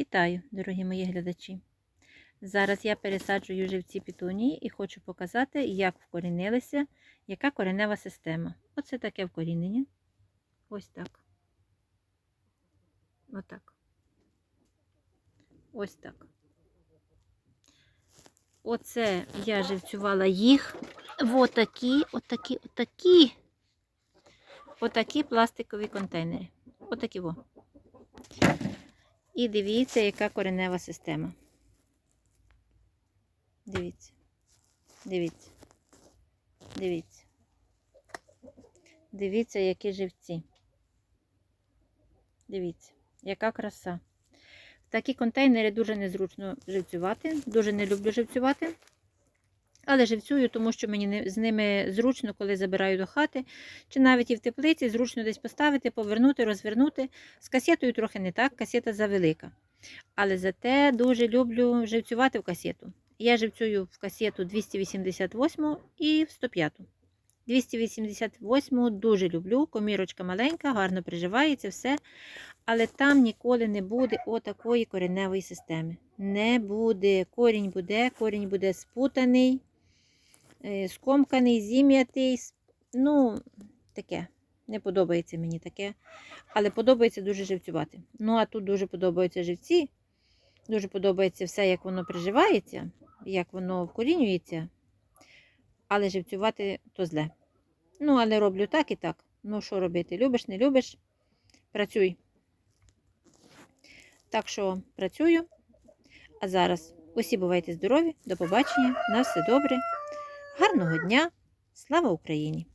Вітаю, дорогі мої глядачі! Зараз я пересаджую живці пітунії і хочу показати, як вкорінилися, яка коренева система. Оце таке вкорінення. Ось так. Отак. Ось так. Оце я живцювала їх отакі, отакі, отакі, отакі пластикові контейнери. Отакі во. І дивіться, яка коренева система. Дивіться. Дивіться. Дивіться. Дивіться, які живці. Дивіться, яка краса. В такі контейнери дуже незручно живцювати. Дуже не люблю живцювати. Але живцюю, тому що мені з ними зручно, коли забираю до хати, чи навіть і в теплиці, зручно десь поставити, повернути, розвернути. З касетою трохи не так, касета завелика. Але зате дуже люблю живцювати в касету. Я живцюю в касету 288 і в 105. 288 дуже люблю, комірочка маленька, гарно приживається, все. Але там ніколи не буде отакої кореневої системи. Не буде. Корінь буде, корінь буде спутаний, скомканий, зім'ятий. Ну, таке. Не подобається мені таке. Але подобається дуже живцювати. Ну, а тут дуже подобаються живці. Дуже подобається все, як воно приживається, як воно вкорінюється. Але живцювати то зле. Ну, але роблю так і так. Ну, що робити? Любиш, не любиш? Працюй. Так що працюю. А зараз усі бувайте здорові, до побачення, на все добре. Гарного дня! Слава Україні!